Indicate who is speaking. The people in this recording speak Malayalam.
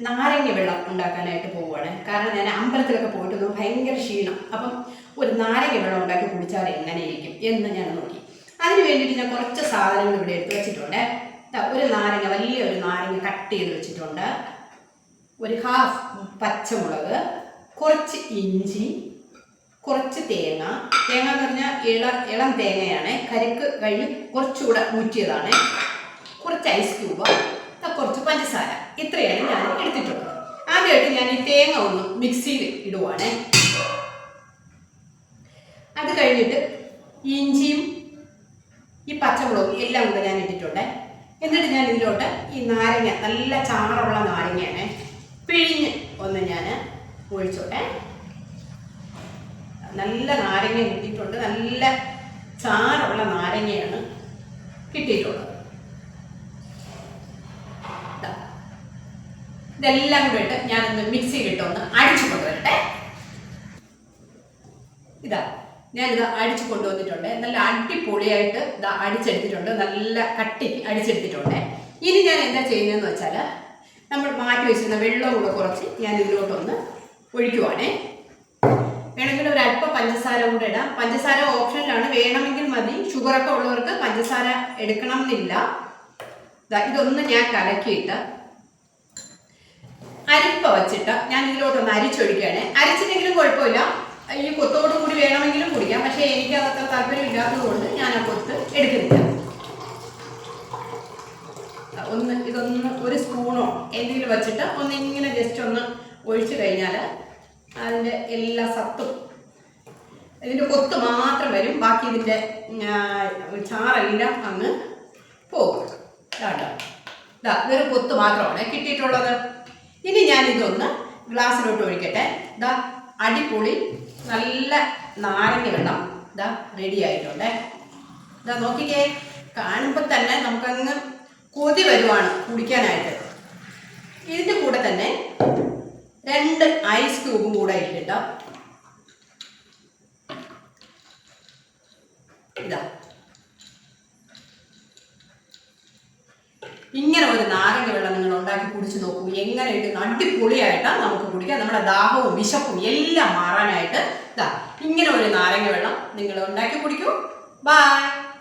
Speaker 1: നാരങ്ങ വെള്ളം ഉണ്ടാക്കാനായിട്ട് പോവുകയാണ്. കാരണം ഞാൻ അമ്പലത്തിലൊക്കെ പോയിട്ട് ഭയങ്കര ക്ഷീണം. അപ്പം ഒരു നാരങ്ങ വെള്ളം ഉണ്ടാക്കി കുടിച്ചാൽ എങ്ങനെയിരിക്കും എന്ന് ഞാൻ നോക്കി. അതിന് വേണ്ടിയിട്ട് ഞാൻ കുറച്ച് സാധനങ്ങൾ ഇവിടെ എടുത്ത് വെച്ചിട്ടുണ്ട്. ഒരു നാരങ്ങ വലിയ ഒരു നാരങ്ങ കട്ട് ചെയ്ത് വെച്ചിട്ടുണ്ട്. ഒരു ഹാഫ് പച്ചമുളക് കുറച്ച് ഇഞ്ചി കുറച്ച് തേങ്ങ. തേങ്ങ എന്ന് പറഞ്ഞാൽ ഇള ഇളം തേങ്ങയാണ്. കരിക്ക് കഴിഞ്ഞ് കുറച്ചുകൂടെ ഊറ്റിയതാണ്. കുറച്ച് ഐസ് ക്യൂബ് കുറച്ച് പഞ്ചസാര. ഇത്രയാണ് ഞാൻ ആദ്യമായിട്ട് ഞാൻ ഈ തേങ്ങ ഒന്ന് മിക്സിയിൽ ഇടുവാണ്. അത് കഴിഞ്ഞിട്ട് ഇഞ്ചിയും ഈ പച്ചമുളകും എല്ലാം കൂടെ ഞാൻ ഇട്ടിട്ടുണ്ട്. എന്നിട്ട് ഞാൻ ഇതിലോട്ട് ഈ നാരങ്ങ നല്ല ചാറുള്ള നാരങ്ങയാണ് പിഴിഞ്ഞ് ഒന്ന് ഞാൻ ഒഴിച്ചോട്ടെ. നല്ല നാരങ്ങ കിട്ടിയിട്ടുണ്ട്. നല്ല ചാറുള്ള നാരങ്ങയാണ് കിട്ടിയിട്ടുള്ളത്. ഇതെല്ലാം കൂടെ ഇട്ട് ഞാനൊന്ന് മിക്സിയിലിട്ട് ഒന്ന് അടിച്ചു കൊണ്ടുവരട്ടെ. ഇതാ ഞാനിത് അടിച്ചു കൊണ്ടുവന്നിട്ടുണ്ട്. നല്ല അടിപൊളിയായിട്ട് ഇതാ അടിച്ചെടുത്തിട്ടുണ്ട്. നല്ല കട്ടി അടിച്ചെടുത്തിട്ടുണ്ട്. ഇനി ഞാൻ എന്താ ചെയ്യുന്നതെന്ന് വെച്ചാൽ നമ്മൾ മാറ്റി വെച്ചിരുന്ന വെള്ളം കൂടെ കുറച്ച് ഞാൻ ഇതിലോട്ടൊന്ന് ഒഴിക്കുവാണേ. വേണമെങ്കിൽ ഒരു അല്പം പഞ്ചസാര കൂടെ ഇടാം. പഞ്ചസാര ഓപ്ഷനിലാണ്. വേണമെങ്കിൽ മതി. ഷുഗറൊക്കെ ഉള്ളവർക്ക് പഞ്ചസാര എടുക്കണം എന്നില്ല ഇതൊന്ന് ഞാൻ കലക്കിയിട്ട് വച്ചിട്ട് ഞാൻ ഇതിലോട്ടൊന്ന് അരിച്ചൊഴിക്കുകയാണ്. അരിച്ചിട്ടെങ്കിലും കുഴപ്പമില്ല. ഈ കൊത്തോടും കൂടി വേണമെങ്കിലും കുടിക്കാം. പക്ഷേ എനിക്ക് അതൊക്കെ താല്പര്യം ഇല്ലാത്തതുകൊണ്ട് ഞാൻ ആ കൊത്ത് എടുക്കുന്നില്ല. ഒന്ന് ഇതൊന്ന് ഒരു സ്പൂണോ എന്തെങ്കിലും വെച്ചിട്ട് ഒന്ന് ഇങ്ങനെ ജസ്റ്റ് ഒന്ന് ഒഴിച്ചു കഴിഞ്ഞാൽ അതിന്റെ എല്ലാ സത്തും ഇതിന്റെ കൊത്ത് മാത്രം വരും. ബാക്കി ഇതിന്റെ ചാറെല്ലാം അങ്ങ് പോകും. ഇതാ വെറും കൊത്ത് മാത്രമാണ് കിട്ടിയിട്ടുള്ളത്. ഇനി ഞാൻ ഇതൊന്ന് ഗ്ലാസ്സിലോട്ട് ഒഴിക്കട്ടെ. ഇതാ അടിപൊളി നല്ല നാരങ്ങ വെള്ളം ഇതാ റെഡി ആയിട്ടുണ്ട്. ഇതാ നോക്കിക്കേ കാണുമ്പോൾ തന്നെ നമുക്കങ്ങ് കൊതി വരുവാണ് കുടിക്കാനായിട്ട്. ഇതിന്റെ കൂടെ തന്നെ രണ്ട് ഐസ് ക്യൂബും കൂടെ ഇട്ടിട്ടോ. ഇതാ. ഇങ്ങനെ ഒരു നാരങ്ങ വെള്ളം നിങ്ങൾ ഉണ്ടാക്കി കുടിച്ചു നോക്കൂ. എങ്ങനെയുണ്ട് അടിപൊളിയായിട്ടാണ് നമുക്ക് കുടിക്കാം. നമ്മുടെ ദാഹവും വിശപ്പും എല്ലാം മാറാനായിട്ട് ഇതാ ഇങ്ങനെ ഒരു നാരങ്ങ വെള്ളം നിങ്ങൾ ഉണ്ടാക്കി കുടിക്കൂ. ബൈ